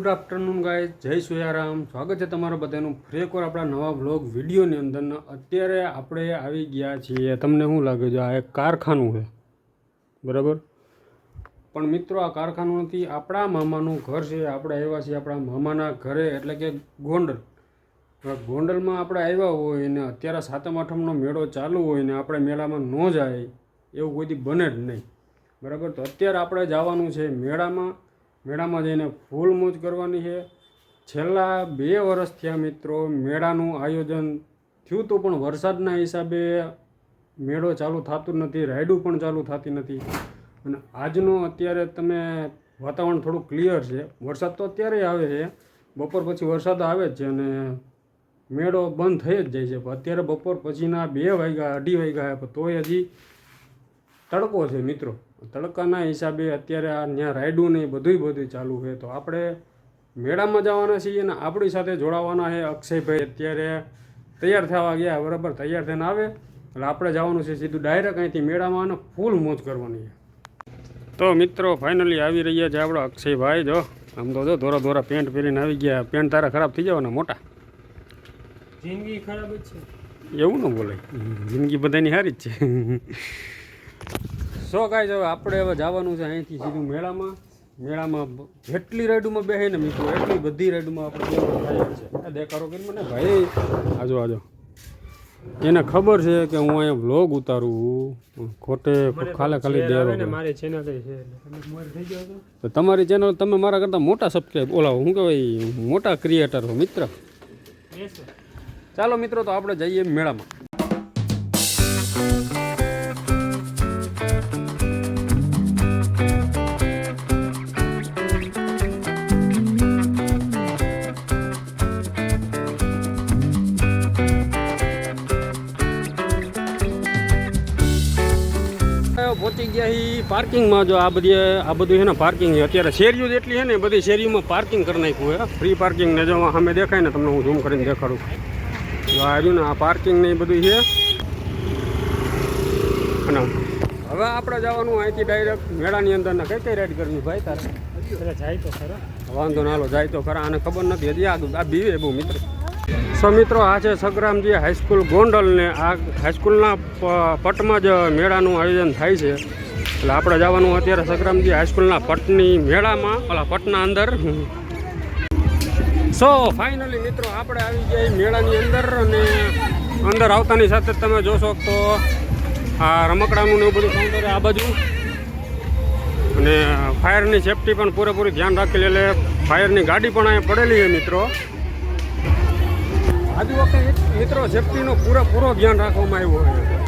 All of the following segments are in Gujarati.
ગુડ આફ્ટરનૂન ગાય જય સુયારામ. સ્વાગત છે તમારા બધાનું ફરી એકવાર આપણા નવા બ્લોગ વિડીયોની અંદર અત્યારે આપણે આવી ગયા છીએ. તમને શું લાગે છે? આ એક કારખાનું છે. બરાબર? પણ મિત્રો, આ કારખાનું નથી. આપણા મામાનું ઘર છે. આપણે આવ્યા છીએ આપણા મામાના ઘરે, એટલે કે ગોંડલ. ગોંડલમાં આપણે આવ્યા હોય ને અત્યારે સાતમ આઠમનો મેળો ચાલુ હોય ને આપણે મેળામાં ન જાય, એવું કોઈથી બને જ નહીં. બરાબર? તો અત્યારે આપણે જવાનું છે મેળામાં. મેળામાં જઈને ફૂલ મોજ કરવાની છે. છેલ્લા બે વર્ષ થયા મિત્રો મેળાનું આયોજન થયું તો પણ વરસાદના હિસાબે મેળો ચાલુ થતું નથી, રાયડું પણ ચાલુ થતી નથી. અને આજનો અત્યારે તમે વાતાવરણ થોડું ક્લિયર છે. વરસાદ તો અત્યારે આવે છે. બપોર પછી વરસાદ આવે જ છે અને મેળો બંધ થઈ જ જાય છે. અત્યારે બપોર પછીના બે વાગ્યા, અઢી વાગ્યા તોય હજી તડકો છે મિત્રો. તડકાના હિસાબે અત્યારે આ ત્યાં રાયડું ને એ બધુંય બધું ચાલુ છે. તો આપણે મેળામાં જવાના છીએ અને આપણી સાથે જોડાવાના છે અક્ષયભાઈ. અત્યારે તૈયાર થવા ગયા બરાબર તૈયાર થઈને આવે. એટલે આપણે જવાનું છે સીધું ડાયરેક્ટ અહીંથી મેળામાં અને ફૂલ મોજ કરવાની છે. તો મિત્રો ફાઇનલી આવી રહ્યા છે આપણો અક્ષયભાઈ. જો આમ તો જો ધોરા ધોરા પેન્ટ પહેરીને આવી ગયા. પેન્ટ તારા ખરાબ થઈ જવાના મોટા? જિંદગી ખરાબ જ છે. એવું ન બોલાય. જિંદગી બધાની સારી જ છે. સો કાંઈ હવે આપણે હવે જવાનું છે અહીંથી સીધું મેળામાં. મેળામાં જેટલી રાઈડમાં બેસે ને મિત્રો એટલી બધી રાઈડમાં આપણે છે. દેખાડો કરી મને ભાઈ આજો આજો. એને ખબર છે કે હું અહીંયા વ્લોગ ઉતારું ખોટે ખાલે ખાલી દેરો મારી ચેનલ છે છો તો. તમારી ચેનલ તમે મારા કરતાં મોટા સબસ્ક્રાઈબ ઓલા શું કહેવાય મોટા ક્રિએટર હો મિત્ર. ચાલો મિત્રો તો આપણે જઈએ મેળામાં. પહોંચી ગયા હી પાર્કિંગમાં. જો આ બધી આ બધું છે ને પાર્કિંગ છે. અત્યારે શેરીઓ જેટલી છે ને બધી શેરીઓમાં પાર્કિંગ કરી નાખ્યું છે. ફ્રી પાર્કિંગ ને જો સામે દેખાય ને તમને હું ઝૂમ કરીને દેખાડું. જો આ રહ્યું ને આ પાર્કિંગ ને એ બધું છે. અને હવે આપણે જવાનું અહીંથી ડાયરેક્ટ મેળાની અંદર ને કઈ કઈ રાઈડ કરવી ભાઈ તારે? જાય તો ખરા. વાંધો ના જાય તો ખરા. આને ખબર નથી. હજી આ બીવે બહુ મિત્ર. સો મિત્રો, આ છે સગ્રામજી હાઈસ્કૂલ ગોંડલ ને આ હાઈસ્કૂલના પટમાં જ મેળાનું આયોજન થાય છે. એટલે આપણે જવાનું અત્યારે સંગ્રામજી હાઈસ્કૂલના પટની મેળામાં, ઓલા પટના અંદર. સો ફાઇનલી મિત્રો, આપણે આવી ગયા મેળાની અંદર અને અંદર આવતાની સાથે તમે જોશો તો આ રમકડાનું ને એવું બધું સૌંદર્ય આ બાજુ. અને ફાયરની સેફટી પણ પૂરેપૂરી ધ્યાન રાખેલી એટલે ફાયરની ગાડી પણ અહીંયા પડેલી છે મિત્રો. આજુ વખતે મિત્રો સેફટીનો પૂરેપૂરો ધ્યાન રાખવામાં આવ્યો છે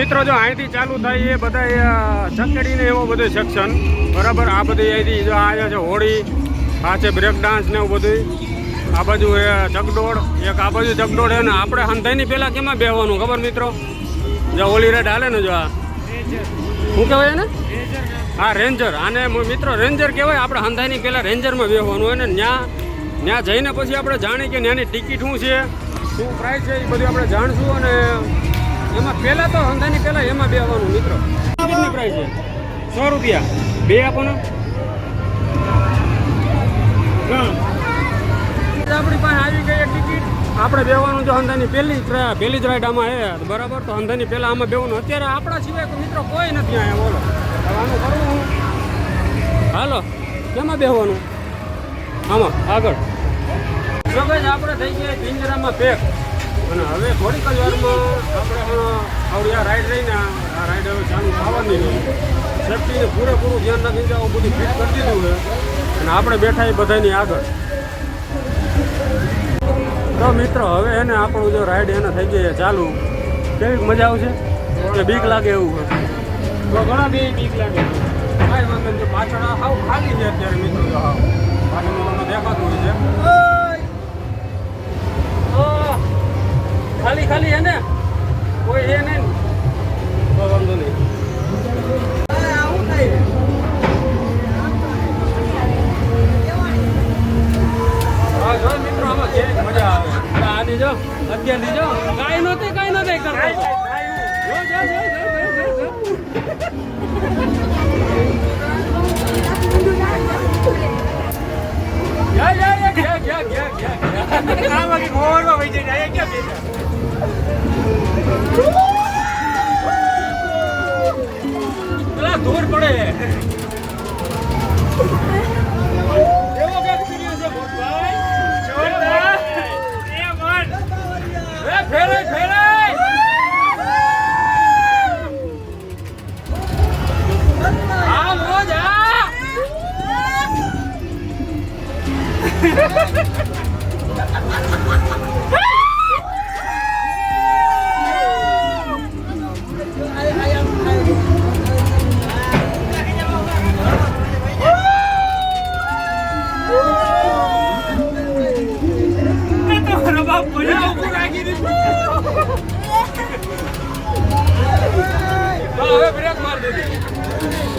મિત્રો, જો અહીંથી ચાલુ થાય એ બધા ચકડીને એવો બધો સેક્શન બરાબર? આ બધી અહીંથી જો આ છે હોળી, આ છે બ્રેક ડાન્સ ને એવું બધું આ બાજુ એ ચકડોળ એક આ બાજુ ચકડોળ ને, આપણે હંધાઈની પહેલાં કેમાં બેહવાનું, ખબર મિત્રો? જો હોળી રેડ હાલે ને જો આ. શું કહેવાય ને હા રેન્જર આને મિત્રો રેન્જર કહેવાય. આપણે હંધાઈની પહેલાં રેન્જરમાં બેહવાનું હોય ને ત્યાં ત્યાં જઈને પછી આપણે જાણીએ કે ત્યાંની ટિકિટ શું છે, શું પ્રાઇસ છે, એ બધું આપણે જાણશું અને એમાં પહેલાં તો હંધાઈની પહેલાં એમાં બેહવાનું, મિત્રો. કેટલી પ્રાઇસ છે. સો રૂપિયા. બે આપો ને આપણી પાસે આવી ગઈ ટિકિટ આપણે બેવાનું જો હંધાની પહેલી પહેલી જ રાઈડ આમાં હે બરાબર? તો હંધાની પહેલાં આમાં બેવાનું અત્યારે આપણા સિવાય મિત્રો કોઈ નથી અહીંયા, બોલો. આનું કરવું હું. હાલો. કેમાં બેહવાનું? આમાં, આગળ. જો ભાઈ આપણે થઈ ગયા પિંજરામાં પેક અને હવે થોડીક જ વારમાં આપણે આવડી આ રાઈડ રહીને આ રાઈડ હવે ચાલુ થવાની નહીં સેફટીને પૂરેપૂરું ધ્યાન રાખીને આવું બધું ફિટ કરી દીધું છે. અને આપણે બેઠા એ બધાની આગળ. તો મિત્રો હવે એને આપણું જો રાઈડ એને થઈ ગઈ ચાલુ. કેવી મજા આવશે? કે બીક લાગે એવું તો ઘણા બી બીક લાગે. કાંઈ વાંધો પાછળ હાવ ખાલી છે અત્યારે મિત્રો જો હાવ. પાછળનું દેખાતું હોય છે. ખાલી ખાલી હે ને કોઈ હે નહીં. દૂર પડે. એવો એક્સપિરિયન્સ છે મોટભાઈ જોરદાર એ મન એ ફેરાય ફેરાય આ તમારો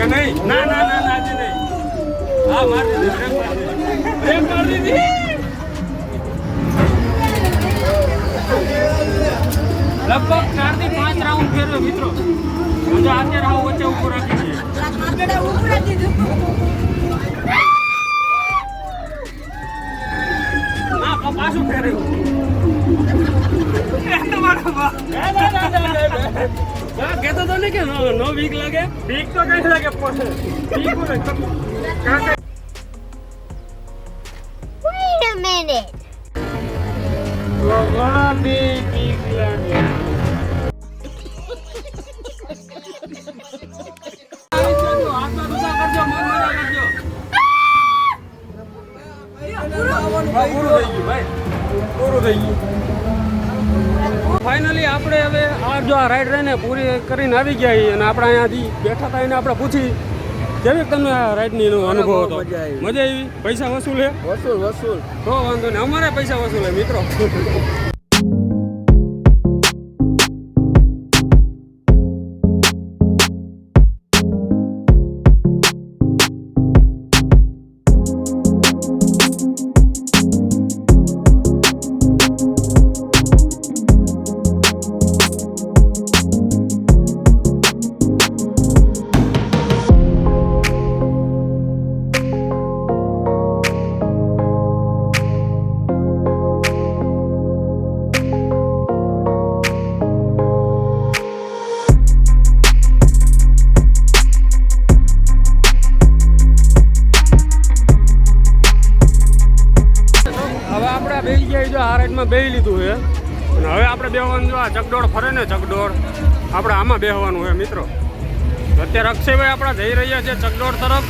કે નહીં? ના ના ના ના હજી નહીં. હા માર દીધી બ્રેક માર દીધી લગભગ ચારથી પાંચ રાઉન્ડ ફેરવે મિત્રો. હું તો અત્યારે આવું વચ્ચે ઊભું રાખી છે ના પાછું તમારો ના. ને કે નો નો વીક લાગે? વીક તો કઈ લાગે પોસે વીક ને કાકા Wait a minute. બે બીક લાગે. પૂરું થઈ ગયું ભાઈ. પૂરું થઈ ગયું. ફાઇનલી આપણે હવે આ જો આ રાઈડ રહીને પૂરી કરીને આવી ગયા છીએ અને આપણે અહીંયાથી બેઠા હતા એને આપણે પૂછી કેવી તમને આ રાઈડની નો અનુભવ હતો? મજા આવી. મજા આવી? પૈસા વસૂલ? હે વસૂલ વસૂલ. તો વાંધો નહીં અમારે પૈસા વસૂલ હે મિત્રો. અને હવે આપણે બેહવાનું જો આ ચકડોળ ફરે ને ચકડોળ આપણે આમાં બેસવાનું છે મિત્રો. અત્યારે અક્ષયભાઈ આપણા જઈ રહ્યા છે ચકડોળ તરફ.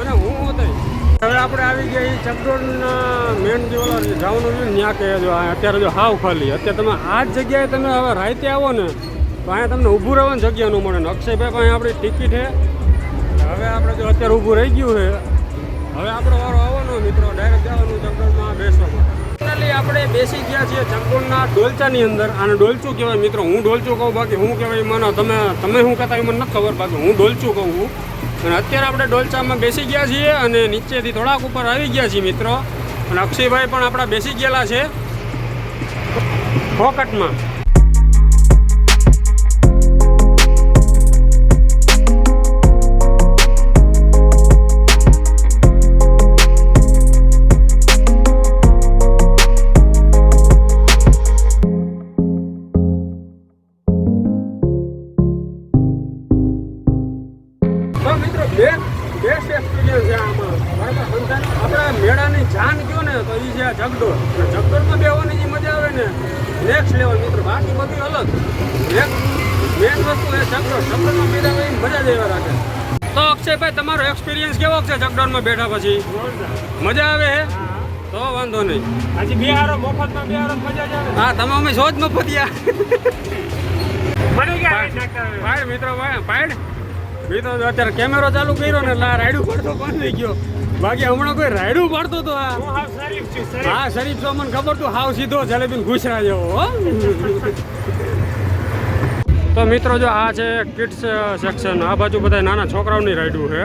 અને હું થઈ. હવે આપણે આવી ગયા એ ચકડોળના મેન જે જવાનું છે ત્યાં કે જો અત્યારે જો હાવ ખાલી. અત્યારે તમે આ જ જગ્યાએ તમે હવે રાતે આવો ને, તો અહીંયા તમને ઊભું રહેવાની જગ્યા ન મળે ને. અક્ષયભાઈ પાસે આપણી ટિકિટ છે. હવે આપણે જો અત્યારે ઊભું રહી ગયું છે. હવે આપણો વારો આવવાનો મિત્રો ડાયરેક્ટ જવાનું ચકડોળમાં બેસવામાં. ફાઇનલી આપણે બેસી ગયા છીએ જંગલના ડોલચાની અંદર. અને ડોલચું કહેવાય મિત્રો. હું ડોલચું કહું, બાકી હું કહેવાય મને. તમે તમે શું કહેતા મને નથી ખબર, બાકી હું ડોલચું કહું છું. અને અત્યારે આપણે ડોલચામાં બેસી ગયા છીએ અને નીચેથી થોડાક ઉપર આવી ગયા છીએ મિત્રો. અને અક્ષયભાઈ પણ આપણા બેસી ગયેલા છે. ફોકટમાં બેસ્ટ એક્સપિરિયન્સ છે આમાં. બરાબર? સંતાન આપણે મેળાની જાન કહો ને તો એ છે આ જગડોળ જગડોળમાં બેહવાની જે મજા આવે ને. નેક્સ્ટ લેવલ મિત્ર. બાકી બધી અલગ. મેન વસ્તુ એ જગડોળ જગડોળમાં બેઠા હોય મજા જ એવા રાખે. તો અક્ષયભાઈ તમારો એક્સપિરિયન્સ કેવો છે જગડોળમાં બેઠા પછી? મજા આવે હે? તો વાંધો નહીં. હજી બિહારો મફતમાં બિહારો મજા જ આવે. હા તમે અમે શોધ મને ક્યાં આવી મિત્રો ભાઈ પાડ અત્યારે કેમેરો ચાલુ કર્યો ને એટલે રાયડું પડતો બંધ થઈ ગયો. બાકી હમણાં કોઈ રાયડું પડતો તો આ હું શરીફ છું મને ખબર તું હાવ સીધો જલેબી ઘૂસરા જેવો હો. તો મિત્રો જો આ છે કિડ્સ સેક્શન આ બાજુ બધા નાના છોકરાઓની રાયડું છે.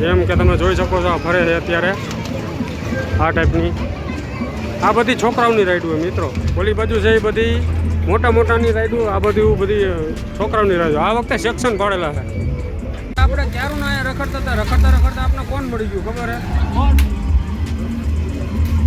જેમ કે તમે જોઈ શકો છો આ ફરે છે અત્યારે આ ટાઈપની આ બધી છોકરાઓની રાઈડું છે મિત્રો. ઓલી બાજુ છે એ બધી મોટા મોટાની રાઈડું આ બધું બધી છોકરાઓની રાઈડું આ વખતે સેક્શન પાડેલા છે. આપણે ક્યારું ના રખડતા હતા? રખડતા રખડતા આપણે કોણ મળી ગયું? ખબર હે?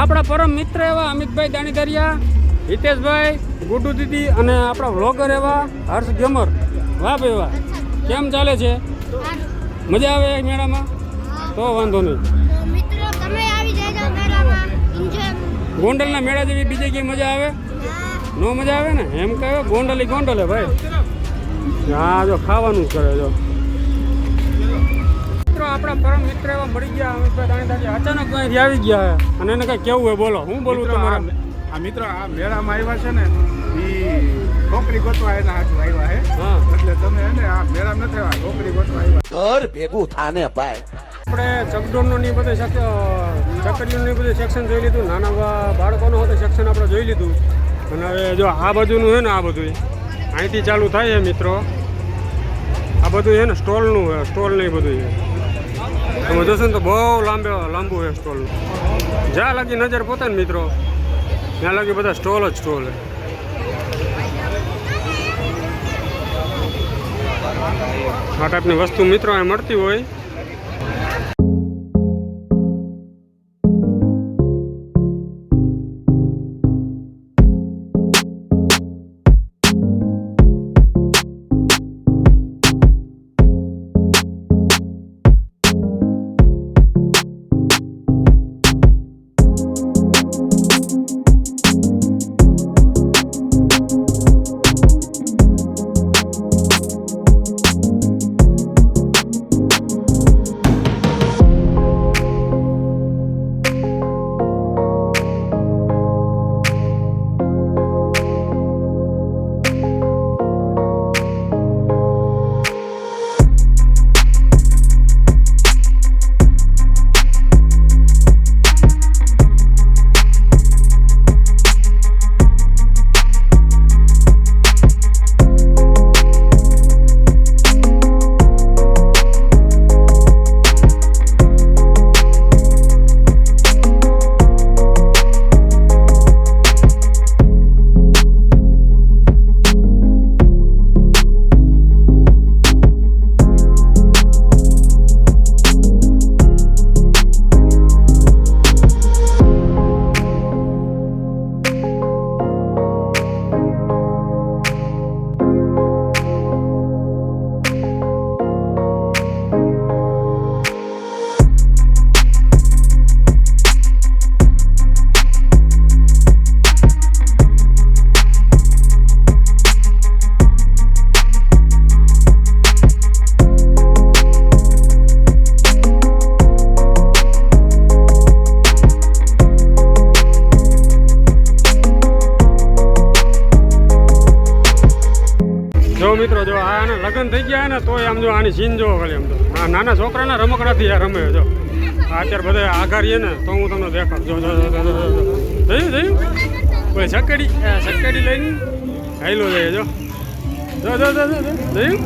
આપણા પરમ મિત્ર એવા અમિતભાઈ દાણીદરિયા હિતેશભાઈ ગુડુ દીદી અને આપણા વ્લોગર એવા હર્ષ ગેમર વાપ એવા વાહ. કેમ ચાલે છે? મજા આવે મેળામાં? તો વાંધો નહીં. તો મિત્રો તમે આવી જજો મેળામાં. એન્જોય ગોંડલના મેળા જેવી બીજે કઈ મજા આવે? નો મજા આવે ને? એમ કહે ગોંડલી ગોંડલે ભાઈ. હા જો ખાવાનું જ કરે જો. મિત્રો આપણા પરમ મિત્ર એવા મળી ગયા અમિતભાઈ અચાનક અહીંથી આવી ગયા. અને એને કંઈ કેવું હોય બોલો. હું બોલું તમારા? આ- મિત્ર આ મેળામાં આવ્યા છે ને એ છોકરી ગોતવા એના હાથે આવ્યા હે હા. એટલે તમે હે ને આ મેળામાં નથી આવ્યા ગોતવા આવ્યા. ઘર ભેગું થાને ભાઈ. આપણે ચકડોળનું ની બધું ચકડીનું ની બધું સેક્શન જોઈ લીધું. નાના બાળકોનું હતું સેક્શન આપણે જોઈ લીધું. અને જો આ બાજુનું છે ને આ બધું અહીંથી ચાલુ થાય છે મિત્રો. આ બધું છે ને સ્ટોલનું છે, સ્ટોલ ને બધું છે. તમે જોશો ને તો બહુ લાંબે, લાંબુ છે સ્ટોલનું જ્યાં લાગી નજર પોતે ને મિત્રો, ત્યાં લાગી બધા સ્ટોલ જ સ્ટોલ છે. આ ટાઈપની વસ્તુ મિત્રો અહીં મળતી હોય. જો મિત્રો જો આના લગ્ન થઈ ગયા ને તોય આમ જો આની સીન જો ખાલી આમ તો નાના છોકરાના રમકડાથી આ રમે જો. અત્યારે બધા આઘારીએ ને તો હું તમને દેખાડ. જો જો. જોયું જોયું કોઈ સકેડી સકેડી લઈને હાઈલો જાય જો. જો જો, જો જોયું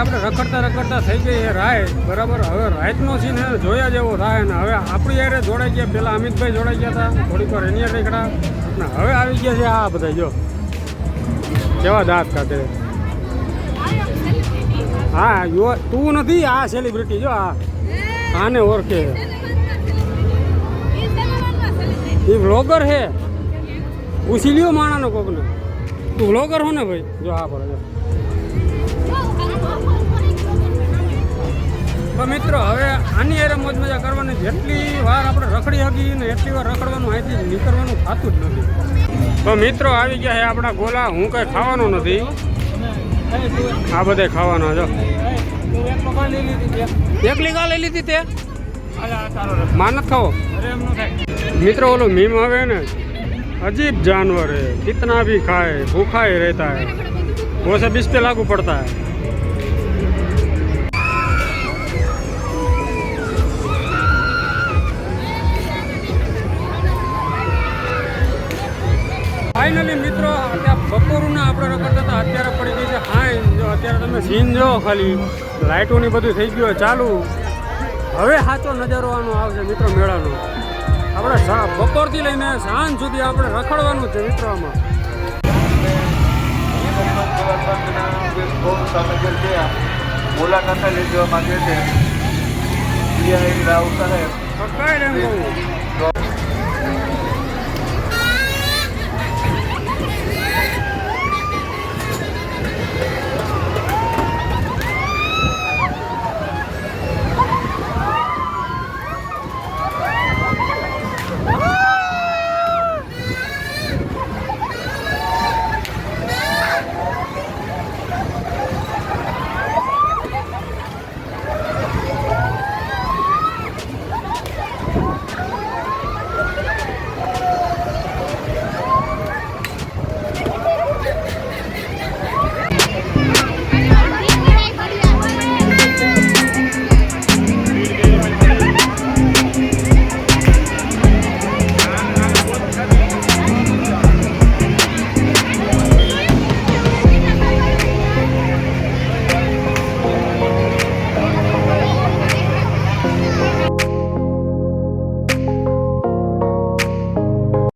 આપણે રખડતા રખડતા થઈ ગઈ એ રાય. બરાબર? હવે રાઈડનો સીન ને જોયા જેવો થાય ને હવે આપણી યારે જોડાઈ ગયા. પેલા અમિતભાઈ જોડાઈ ગયા હતા. થોડીક વાર એની યારે અને હવે આવી ગયા છે આ બધા. જો. કેવા દાંત કાઢે. હા યુ તું નથી, આ સેલિબ્રિટી જો, આ. આને ઓળખે. એ વ્લોગર હે પૂછી લ્યો માણાનો કોકને. તું વ્લોગર હો ને ભાઈ? જો, આ પડે જો. તો મિત્રો, હવે આની અરે મોજ મજા કરવાની જેટલી વાર આપણે રખડી હતી ને એટલી વાર રખડવાનું અહીંથી નીકળવાનું ખાતું જ નથી. તો મિત્રો, આવી ગયા છે આપણા ગોલા. હું કંઈ ખાવાનું નથી. આ બધે ખાવાના જો. એકલી ગા લઈ લીધી તે? માનત ખાવો? મિત્રો, ઓલો મીમ આવે ને, અજીબ જાનવર હે કિતના ભી ખાય, ભૂખાય રહેતા હે વો બિસ્તે લાગુ પડતા હે સીન જો ખાલી લાઇટોની બધું થઈ ગયું ચાલુ. હવે સાચો નજારો આનો આવશે મિત્રો મેળાનો. આપણે બપોરથી લઈને સાંજ સુધી આપણે રખડવાનું છે મિત્રો આમાં. મુલાકાત લેવા માંગે છે રાવ સાહેબ